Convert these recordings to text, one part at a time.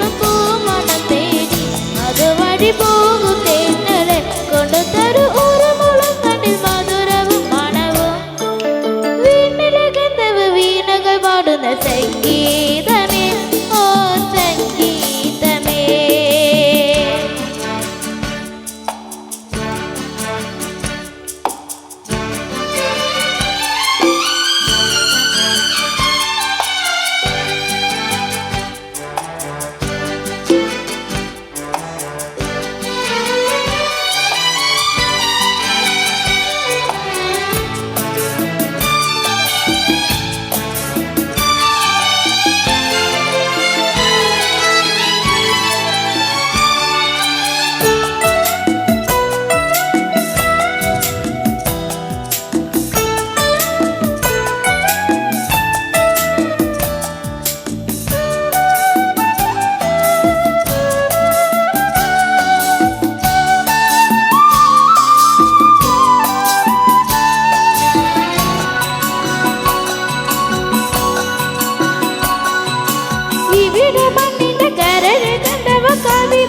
செல்லும் பூமணம் தேடி அது வழி போகும் தேர்ந்தலை கொண்டு தரும் ஒரு முழம் கண்ணில் மதுரவும் மனவும் வீண்ணிலகந்தவு வீணகள் பாடுன சங்கீ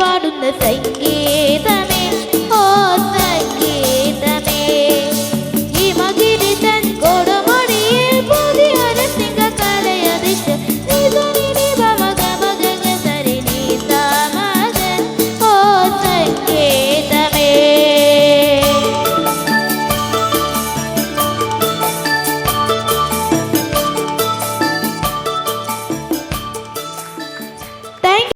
പാടുന്ന സംഗീ